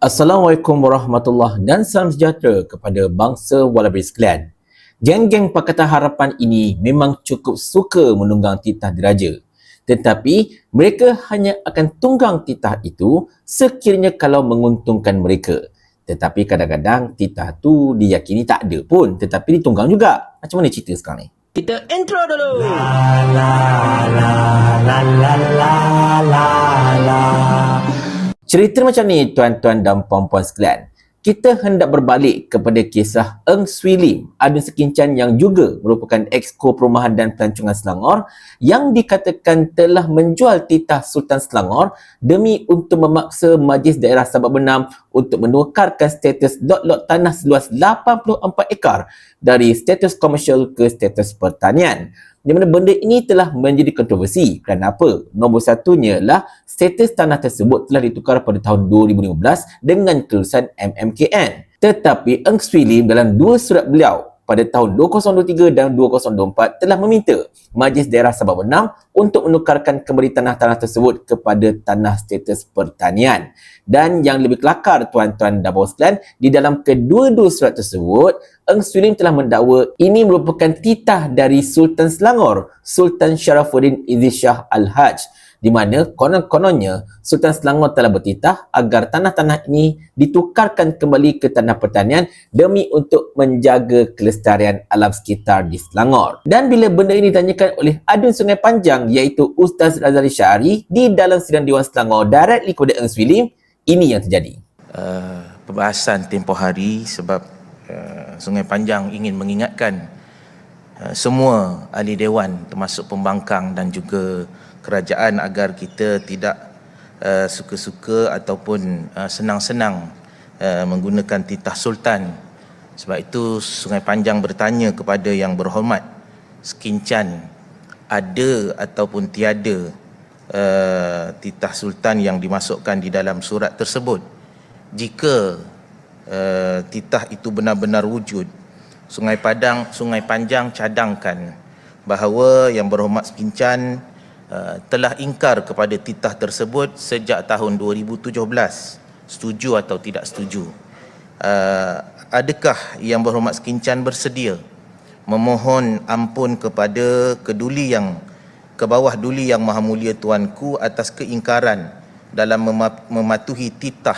Assalamualaikum warahmatullahi dan salam sejahtera kepada bangsa Wallaby sekalian. Geng-geng Pakatan Harapan ini memang cukup suka menunggang titah diraja. Tetapi mereka hanya akan tunggang titah itu sekiranya kalau menguntungkan mereka. Tetapi kadang-kadang titah tu diyakini tak ada pun tetapi ditunggang juga. Macam mana cerita sekarang ni? Kita intro dulu. Cerita macam ni tuan-tuan dan puan-puan sekalian. Kita hendak berbalik kepada kisah Eng Swee Lim, Adun Sekincan yang juga merupakan Exco Perumahan dan Pelancongan Selangor yang dikatakan telah menjual titah Sultan Selangor demi untuk memaksa Majlis Daerah Sabak Benam untuk menukarkan status lot-lot tanah seluas 84 ekar dari status komersial ke status pertanian di mana benda ini telah menjadi kontroversi. Kenapa? Nombor satunya ialah status tanah tersebut telah ditukar pada tahun 2015 dengan kelulusan MMKN. Tetapi Eng Swee Lim dalam dua surat beliau pada tahun 2023 dan 2024 telah meminta Majlis Daerah Sabah Benam untuk menukarkan kembali tanah-tanah tersebut kepada tanah status pertanian. Dan yang lebih kelakar tuan-tuan dan sekalian, di dalam kedua-dua surat tersebut, Eng Swee Lim telah mendakwa ini merupakan titah dari Sultan Selangor, Sultan Sharafuddin Izzis Shah Al-Hajj di mana konon-kononnya Sultan Selangor telah bertitah agar tanah-tanah ini ditukarkan kembali ke tanah pertanian demi untuk menjaga kelestarian alam sekitar di Selangor. Dan bila benda ini ditanyakan oleh Adun Sungai Panjang iaitu Ustaz Razali Syari di dalam sidang Dewan Selangor directly kepada Eng Swee ini yang terjadi. uh, perbahasan tempoh hari sebab uh, Sungai Panjang ingin mengingatkan uh, semua ahli dewan termasuk pembangkang dan juga kerajaan agar kita tidak uh, suka-suka ataupun uh, senang-senang uh, menggunakan titah sultan. Sebab itu Sungai Panjang bertanya kepada yang berhormat Sekincan ada ataupun tiada uh, titah sultan yang dimasukkan di dalam surat tersebut. Jika uh, titah itu benar-benar wujud, Sungai Padang, Sungai Panjang cadangkan bahawa yang berhormat Sekincan uh, telah ingkar kepada titah tersebut sejak tahun 2017. Setuju atau tidak setuju? Uh, adakah yang berhormat Sekincan bersedia memohon ampun kepada keduli yang ke bawah duli yang maha mulia tuanku atas keingkaran dalam mema- mematuhi titah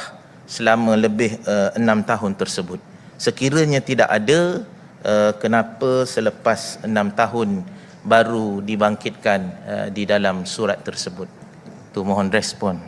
selama lebih uh, enam tahun tersebut. Sekiranya tidak ada, uh, kenapa selepas enam tahun baru dibangkitkan uh, di dalam surat tersebut? Tu mohon respon.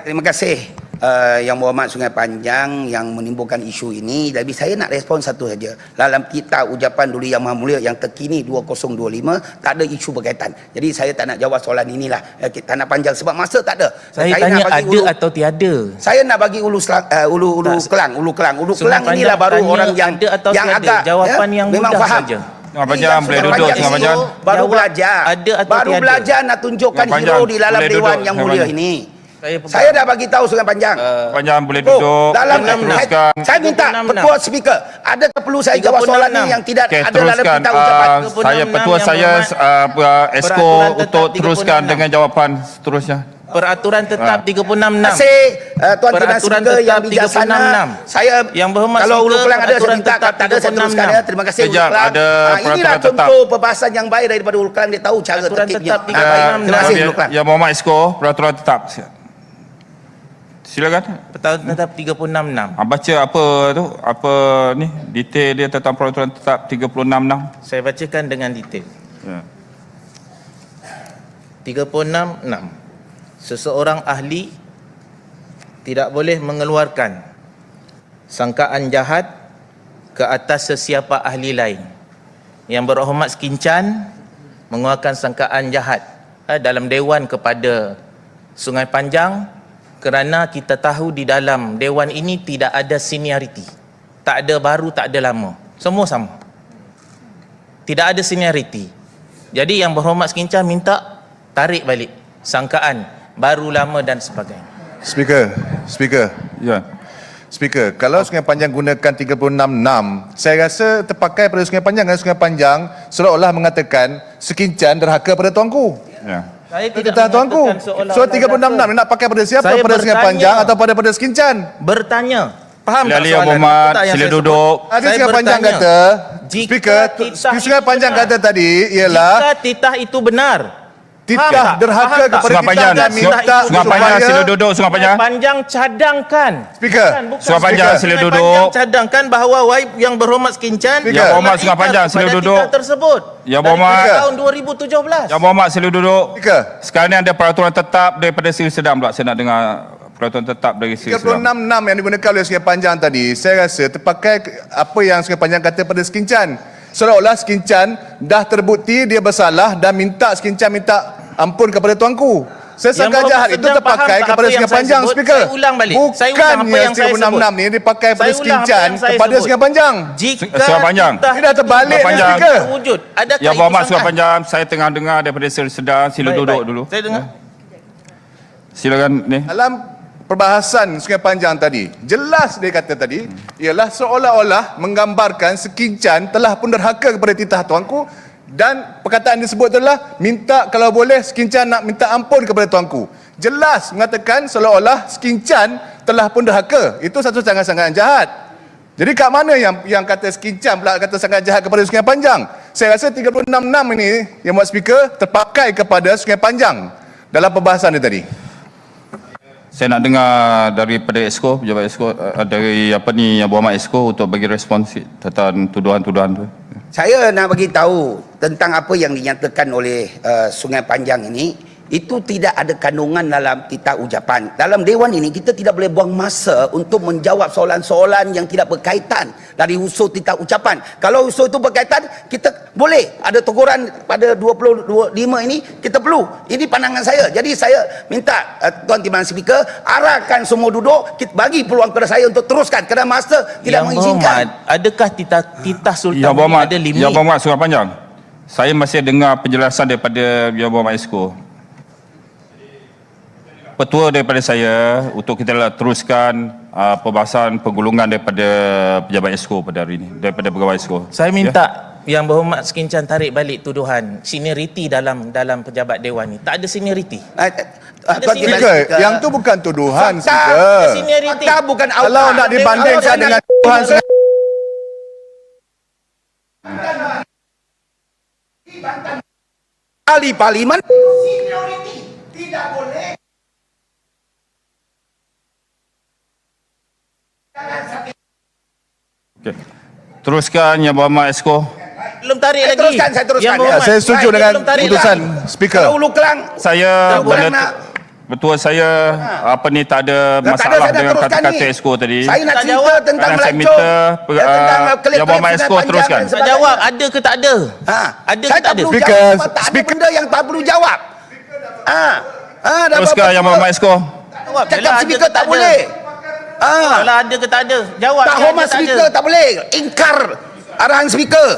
Terima kasih uh, Yang Berhormat Sungai Panjang yang menimbulkan isu ini. Tapi saya nak respon satu saja. Dalam kita ucapan dulu Yang Maha Mulia yang terkini 2025 tak ada isu berkaitan. Jadi saya tak nak jawab soalan inilah. Uh, tak nak panjang sebab masa tak ada. Saya, nak tanya bagi ada ulu, atau tiada. saya nak bagi ulu selang, uh, ulu ulu Tak, kelang, ulu kelang, ulu Sungai kelang inilah baru orang yang ada atau yang tiada. agak Jawapan yang memang mudah faham. saja. Sungai Panjang, Ini yang boleh Sungai duduk, ini Panjang. Baru belajar. ada atau Baru tiada. belajar nak tunjukkan hero di dalam boleh Dewan duduk, yang mulia ini. Saya. Saya dah bagi tahu Sungai Panjang. Panjang boleh Oh, duduk. dalam Boleh teruskan. saya minta 36. petua speaker. Adakah perlu saya jawab soalan ni 36. yang tidak Okey, ada dalam kita ucapan? Uh, 36 saya petua saya uh, apa, Esko untuk teruskan 36. dengan jawapan seterusnya. Peraturan tetap Ah. 36.6. Terima kasih uh, Tuan Peraturan Speaker yang tetap bijaksana. 36.6. Saya Yang berhormat kalau Ulu Kelang ada saya peraturan minta tetap tak ada saya teruskan 36.6. ya. Terima kasih Ulu Kelang. ada Ah, inilah peraturan contoh perbahasan yang baik daripada Ulu Kelang dia tahu cara Peraturan tertibnya. tetap Ah, baik. Terima kasih Ya, Ulu Kelang. Yang Muhammad Esko, peraturan tetap. Silakan. Peraturan tetap 36.6. Ah, baca apa tu? Apa ni? Detail dia tentang peraturan tetap 36.6. Saya bacakan dengan detail. Ya. 36.6. Seseorang ahli tidak boleh mengeluarkan sangkaan jahat ke atas sesiapa ahli lain. Yang berhormat sekincan mengeluarkan sangkaan jahat eh, dalam dewan kepada Sungai Panjang kerana kita tahu di dalam dewan ini tidak ada senioriti. Tak ada baru, tak ada lama. Semua sama. Tidak ada senioriti. Jadi yang berhormat sekincan minta tarik balik sangkaan baru lama dan sebagainya. Speaker, speaker, Ya. speaker. Kalau Sungai Panjang gunakan 36.6, saya rasa terpakai pada Sungai Panjang kerana Sungai Panjang seolah-olah mengatakan sekincan derhaka pada tuanku. Ya. Saya tidak tuanku. So 36 berlaku. nak pakai pada siapa? Saya pada Sungai bertanya. Panjang atau pada pada Sekincan? Bertanya. Faham tak soalan? Yang sila saya duduk. Saya Sungai Panjang bertanya, kata, jika speaker, Sungai Panjang benar, kata tadi ialah Jika titah itu benar. Titah tak? derhaka tak? kepada Sungai kita Panjang, dan minta Sungai Panjang, sila duduk Sungai Panjang. Sungai Panjang cadangkan. Speaker. Sungai Panjang, sila Sungai duduk. Panjang cadangkan bahawa Waib yang berhormat Sekincan. Yang berhormat Sungai Panjang, sila duduk. tersebut. Yang Dari berhormat. tahun 2017. Yang Berhormat sila duduk. Speaker. Sekarang ni ada peraturan tetap daripada Seri Sedang pula. Saya nak dengar peraturan tetap dari Seri Sedang. 36 yang digunakan oleh Sungai Panjang tadi, saya rasa terpakai apa yang Sungai Panjang kata pada Sekincan. Seolah-olah Sekincan dah terbukti dia bersalah dan minta Sekincan minta ampun kepada tuanku. Yang Sesangka jahat itu terpakai kepada saya Panjang, sebut? speaker. Saya ulang balik. Saya ulang apa Bukannya yang saya 3666 ni dipakai pada Sekincan yang saya kepada sebut. Sungai Panjang. Jika Sungai Panjang. titah Ini dah terbalik Panjang. speaker. wujud, adakah Yang Berhormat Sungai sangkaan? Panjang, saya tengah dengar daripada Seri Sedang. Sila Baik, duduk baik. dulu. Saya dengar. Silakan ni. Dalam perbahasan Sungai Panjang tadi, jelas dia kata tadi, ialah seolah-olah menggambarkan Sekincan telah pun derhaka kepada titah tuanku dan perkataan disebut adalah minta kalau boleh Sekincan nak minta ampun kepada tuanku. Jelas mengatakan seolah-olah Sekincan telah pun derhaka. Itu satu sangat-sangat jahat. Jadi kat mana yang yang kata Sekincan pula kata sangat jahat kepada Sungai Panjang? Saya rasa 366 ini yang buat speaker terpakai kepada Sungai Panjang dalam perbahasan dia tadi. Saya nak dengar daripada Esko, pejabat Esko, uh, dari apa ni yang berhormat Esko untuk bagi respons tentang tuduhan-tuduhan tu. Saya nak bagi tahu tentang apa yang dinyatakan oleh uh, Sungai Panjang ini itu tidak ada kandungan dalam titah ucapan. Dalam dewan ini kita tidak boleh buang masa untuk menjawab soalan-soalan yang tidak berkaitan dari usul titah ucapan. Kalau usul itu berkaitan, kita boleh ada teguran pada 25 ini kita perlu. Ini pandangan saya. Jadi saya minta uh, Tuan Timbalan Speaker arahkan semua duduk, kita bagi peluang kepada saya untuk teruskan kerana masa tidak yang mengizinkan. berhormat, adakah titah titah sultan Yang ini berhormat, ada limit? yang berhormat Sungai Panjang. Saya masih dengar penjelasan daripada yang berhormat Esko. Petua daripada saya untuk kita lah teruskan uh, perbahasan penggulungan daripada pejabat Esko pada hari ini, daripada pegawai Esko. Saya minta yang berhormat Sekincan tarik balik tuduhan senioriti dalam dalam pejabat dewan ni. Tak ada senioriti. Tuan sini- Timbalan Speaker, yang tu bukan tuduhan, Fakta. speaker. Fakta bukan Kalau outcome. nak dibandingkan Kalau dengan tuduhan ahli parlimen Okay. Teruskan yang berhormat Esko. Belum tarik Saya lagi. teruskan, saya teruskan. Yang Ya, saya setuju Baik, dengan belum tarik putusan lagi. speaker. kalau Ulu Kelang Saya Tak boleh menet- nak- Betul saya apa ni tak ada tak ada, masalah saya nak dengan kata-kata ni. Esko tadi. Saya nak Tak cerita jawab. tentang Sekarang saya melancong minta, dan uh, tentang Yang kelip-kelip Berhormat Esko teruskan. Tak sebagainya. jawab ada ke tak ada? Ha. Ada saya ke tak ada? perlu Speaker, jawab, tak ada speaker. benda yang tak perlu jawab. Ha. Ha, dah Teruskan yang berhormat Esko. Jawab. Cakap ada speaker ke tak ada? boleh. Ha. Kalau ada ke tak ada? Jawab. Tak hormat ada, tak speaker tak boleh. Ingkar arahan speaker.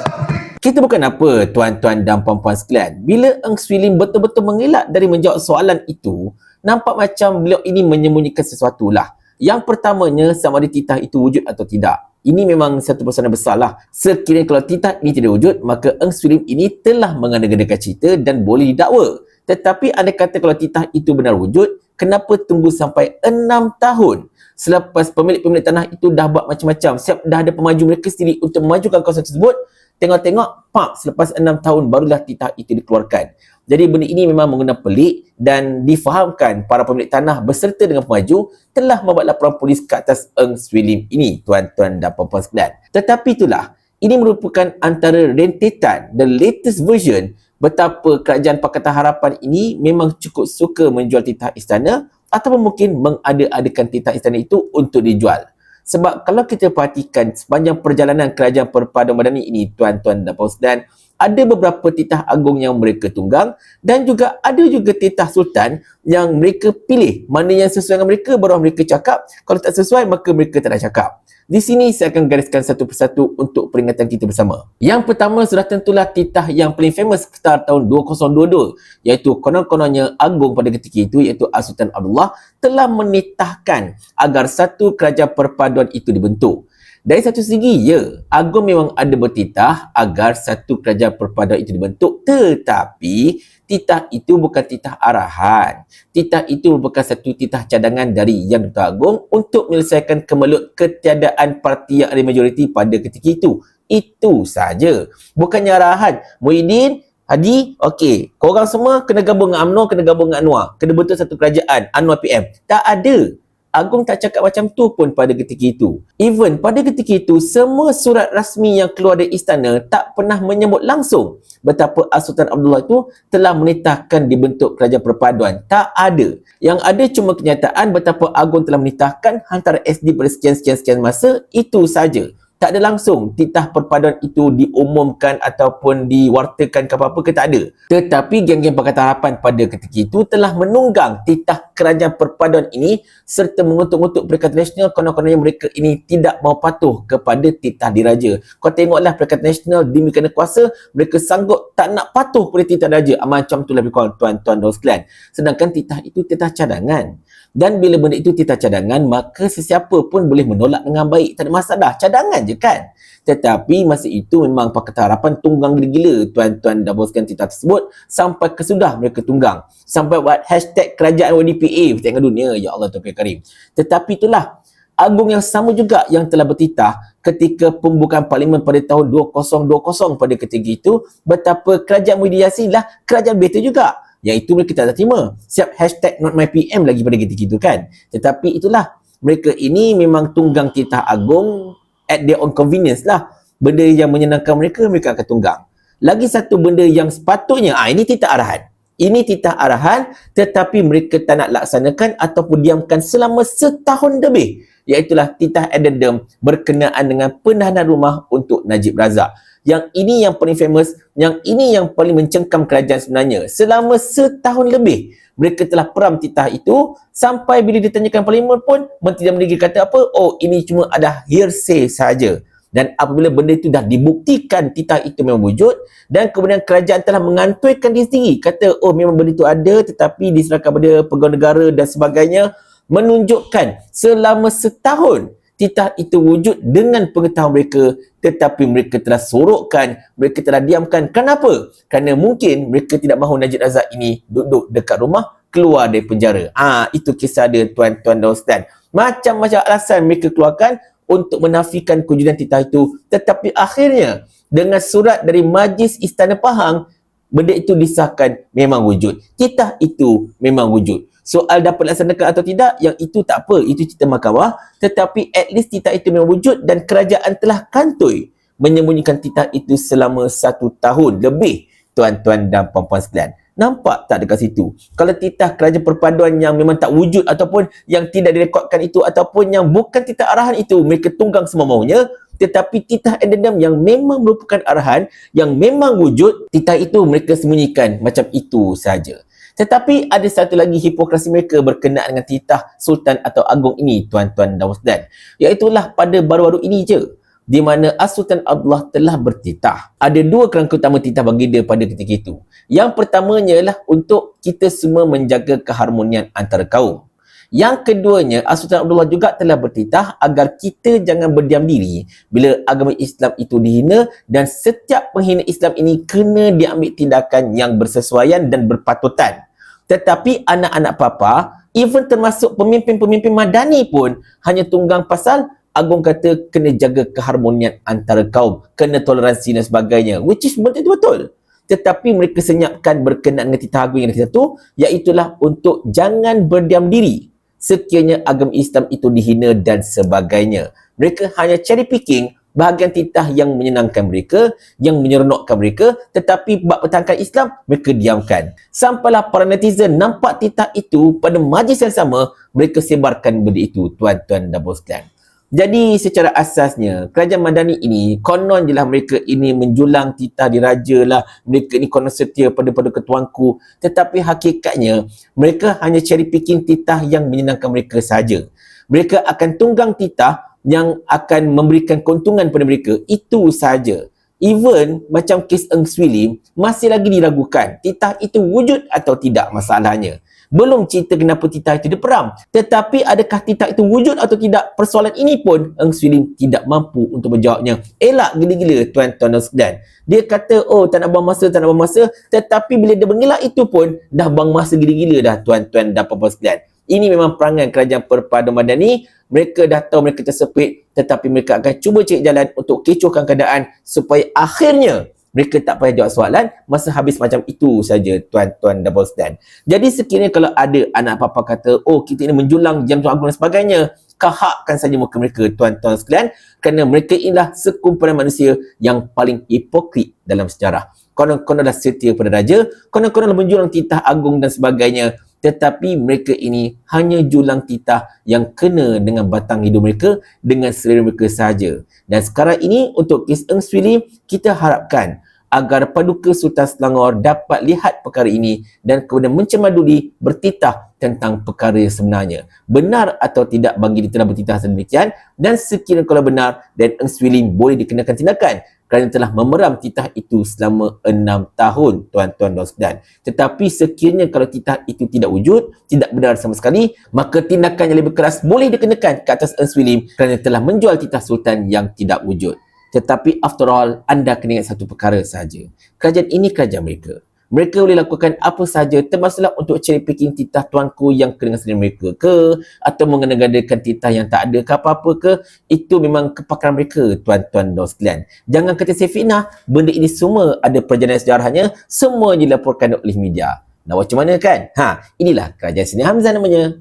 Kita bukan apa, tuan-tuan dan puan-puan sekalian. Bila Eng Swee Lim betul-betul mengelak dari menjawab soalan itu, nampak macam beliau ini menyembunyikan sesuatu lah. Yang pertamanya, sama ada titah itu wujud atau tidak. Ini memang satu persoalan besar lah. Sekiranya kalau titah ini tidak wujud, maka Eng Swee Lim ini telah mengada-gadakan cerita dan boleh didakwa. Tetapi anda kata kalau titah itu benar wujud, kenapa tunggu sampai 6 tahun? Selepas pemilik-pemilik tanah itu dah buat macam-macam, siap dah ada pemaju mereka sendiri untuk memajukan kawasan tersebut, tengok-tengok, pak, selepas 6 tahun barulah titah itu dikeluarkan. Jadi benda ini memang mengena pelik dan difahamkan para pemilik tanah beserta dengan pemaju telah membuat laporan polis ke atas Eng Swee Lim ini, tuan-tuan dan puan-puan sekalian. Tetapi itulah, ini merupakan antara rentetan, the latest version betapa kerajaan Pakatan Harapan ini memang cukup suka menjual titah istana ataupun mungkin mengada-adakan titah istana itu untuk dijual. Sebab kalau kita perhatikan sepanjang perjalanan kerajaan perpaduan madani ini tuan-tuan dan puan sekalian, ada beberapa titah agung yang mereka tunggang dan juga ada juga titah sultan yang mereka pilih mana yang sesuai dengan mereka baru mereka cakap kalau tak sesuai maka mereka tak nak cakap di sini saya akan gariskan satu persatu untuk peringatan kita bersama. Yang pertama sudah tentulah titah yang paling famous sekitar tahun 2022 iaitu konon-kononnya agung pada ketika itu iaitu As-Sultan Abdullah telah menitahkan agar satu kerajaan perpaduan itu dibentuk. Dari satu segi, ya, Agung memang ada bertitah agar satu kerajaan perpaduan itu dibentuk tetapi titah itu bukan titah arahan. Titah itu merupakan satu titah cadangan dari Yang Dipertuan Agong untuk menyelesaikan kemelut ketiadaan parti yang ada majoriti pada ketika itu. Itu saja. Bukannya arahan. Muhyiddin, Hadi, okey. Korang semua kena gabung dengan UMNO, kena gabung dengan Anwar. Kena bentuk satu kerajaan, Anwar PM. Tak ada. Agong tak cakap macam tu pun pada ketika itu. Even pada ketika itu, semua surat rasmi yang keluar dari istana tak pernah menyebut langsung betapa Sultan Abdullah itu telah menitahkan dibentuk kerajaan perpaduan. Tak ada. Yang ada cuma kenyataan betapa Agong telah menitahkan hantar SD pada sekian-sekian-sekian masa, itu saja tak ada langsung titah perpaduan itu diumumkan ataupun diwartakan ke apa-apa ke tak ada. Tetapi geng-geng Pakatan Harapan pada ketika itu telah menunggang titah kerajaan perpaduan ini serta mengutuk-ngutuk Perikatan Nasional konon-kononnya mereka ini tidak mau patuh kepada titah diraja. Kau tengoklah Perikatan Nasional demi kerana kuasa mereka sanggup tak nak patuh pada titah diraja. Ah, macam tu lebih kurang tuan-tuan dan sekalian. Sedangkan titah itu titah cadangan. Dan bila benda itu titah cadangan, maka sesiapa pun boleh menolak dengan baik. Tak ada masalah. Cadangan je kan? Tetapi masa itu memang Pakatan Harapan tunggang gila-gila tuan-tuan dan boskan titah tersebut sampai kesudah mereka tunggang. Sampai buat hashtag kerajaan YDPA tengah dunia. Ya Allah Tuhan Karim. Tetapi itulah Agung yang sama juga yang telah bertitah ketika pembukaan parlimen pada tahun 2020 pada ketika itu betapa kerajaan Muhyiddin Yassin lah kerajaan better juga yang itu mereka tak terima. Siap hashtag not my PM lagi pada ketika itu kan. Tetapi itulah, mereka ini memang tunggang titah agung at their own convenience lah. Benda yang menyenangkan mereka, mereka akan tunggang. Lagi satu benda yang sepatutnya, ah ini titah arahan. Ini titah arahan tetapi mereka tak nak laksanakan ataupun diamkan selama setahun lebih. Iaitulah titah addendum berkenaan dengan penahanan rumah untuk Najib Razak yang ini yang paling famous, yang ini yang paling mencengkam kerajaan sebenarnya. Selama setahun lebih, mereka telah peram titah itu sampai bila ditanyakan parlimen pun, Menteri Dalam Negeri kata apa? Oh, ini cuma ada hearsay saja. Dan apabila benda itu dah dibuktikan titah itu memang wujud dan kemudian kerajaan telah mengantuikan diri sendiri kata oh memang benda itu ada tetapi diserahkan kepada pegawai negara dan sebagainya menunjukkan selama setahun titah itu wujud dengan pengetahuan mereka tetapi mereka telah sorokkan, mereka telah diamkan. Kenapa? Kerana mungkin mereka tidak mahu Najib Razak ini duduk dekat rumah, keluar dari penjara. Ah, itu kisah dia tuan-tuan dan ustaz. Macam-macam alasan mereka keluarkan untuk menafikan kewujudan titah itu. Tetapi akhirnya dengan surat dari Majlis Istana Pahang, benda itu disahkan memang wujud. Titah itu memang wujud. Soal dapat laksanakan atau tidak, yang itu tak apa. Itu cerita mahkamah. Tetapi at least titah itu memang wujud dan kerajaan telah kantoi menyembunyikan titah itu selama satu tahun lebih. Tuan-tuan dan puan-puan sekalian. Nampak tak dekat situ? Kalau titah kerajaan perpaduan yang memang tak wujud ataupun yang tidak direkodkan itu ataupun yang bukan titah arahan itu, mereka tunggang semua maunya. Tetapi titah addendum yang memang merupakan arahan, yang memang wujud, titah itu mereka sembunyikan macam itu saja. Tetapi ada satu lagi hipokrasi mereka berkenaan dengan titah sultan atau agung ini tuan-tuan dan wasdan. Iaitulah pada baru-baru ini je di mana As-Sultan Abdullah telah bertitah. Ada dua kerangka utama titah bagi dia pada ketika itu. Yang pertamanya ialah untuk kita semua menjaga keharmonian antara kaum. Yang keduanya, As-Sultan Abdullah juga telah bertitah agar kita jangan berdiam diri bila agama Islam itu dihina dan setiap penghina Islam ini kena diambil tindakan yang bersesuaian dan berpatutan. Tetapi anak-anak papa, even termasuk pemimpin-pemimpin madani pun hanya tunggang pasal Agung kata kena jaga keharmonian antara kaum, kena toleransi dan sebagainya. Which is betul betul. Tetapi mereka senyapkan berkenaan dengan titah agung yang satu, iaitulah untuk jangan berdiam diri sekiranya agama Islam itu dihina dan sebagainya. Mereka hanya cherry picking bahagian titah yang menyenangkan mereka, yang menyeronokkan mereka, tetapi bab pertahankan Islam, mereka diamkan. Sampailah para netizen nampak titah itu pada majlis yang sama, mereka sebarkan benda itu, tuan-tuan dan boskan. Jadi secara asasnya kerajaan Madani ini konon jelah mereka ini menjulang titah diraja lah mereka ini konon setia pada pada ketuanku tetapi hakikatnya mereka hanya cherry picking titah yang menyenangkan mereka saja. Mereka akan tunggang titah yang akan memberikan keuntungan pada mereka itu saja. Even macam kes Eng Swee Lim masih lagi diragukan titah itu wujud atau tidak masalahnya. Belum cerita kenapa titah itu diperam. Tetapi adakah titah itu wujud atau tidak? Persoalan ini pun Eng Swee Lim tidak mampu untuk menjawabnya. Elak gila-gila tuan-tuan dan. Dia kata, oh tak nak buang masa, tak nak buang masa. Tetapi bila dia mengelak itu pun, dah buang masa gila-gila dah tuan-tuan dan puan-puan. Ini memang perangai kerajaan perpaduan madani. Mereka dah tahu mereka tersepit tetapi mereka akan cuba cari jalan untuk kecohkan keadaan supaya akhirnya mereka tak payah jawab soalan masa habis macam itu saja tuan-tuan dan sekalian. Jadi sekiranya kalau ada anak papa kata oh kita ini menjulang jam tuan agung dan sebagainya kahakkan saja muka mereka tuan-tuan sekalian kerana mereka inilah sekumpulan manusia yang paling hipokrit dalam sejarah. Konon-konon dah setia pada raja, konon-konon menjulang titah agung dan sebagainya tetapi mereka ini hanya julang titah yang kena dengan batang hidung mereka dengan selera mereka sahaja. Dan sekarang ini untuk kes Eng Swee Lim, kita harapkan agar Paduka Sultan Selangor dapat lihat perkara ini dan kemudian mencemaduli bertitah tentang perkara yang sebenarnya. Benar atau tidak bagi dia telah bertitah sedemikian dan sekiranya kalau benar dan Eng Swee Lim boleh dikenakan tindakan kerana telah memeram titah itu selama enam tahun tuan-tuan dan sekalian. Tetapi sekiranya kalau titah itu tidak wujud, tidak benar sama sekali, maka tindakan yang lebih keras boleh dikenakan ke atas Eng Swee Lim kerana telah menjual titah sultan yang tidak wujud. Tetapi after all, anda kena ingat satu perkara sahaja. Kerajaan ini kerajaan mereka. Mereka boleh lakukan apa sahaja termasuklah untuk cherry picking titah tuanku yang kena sendiri mereka ke atau mengena-gadakan titah yang tak ada ke apa-apa ke itu memang kepakaran mereka tuan-tuan dan sekalian. Jangan kata saya fitnah, benda ini semua ada perjalanan sejarahnya, semua dilaporkan oleh media. Nak macam mana kan? Ha, inilah kerajaan sini Hamzah namanya.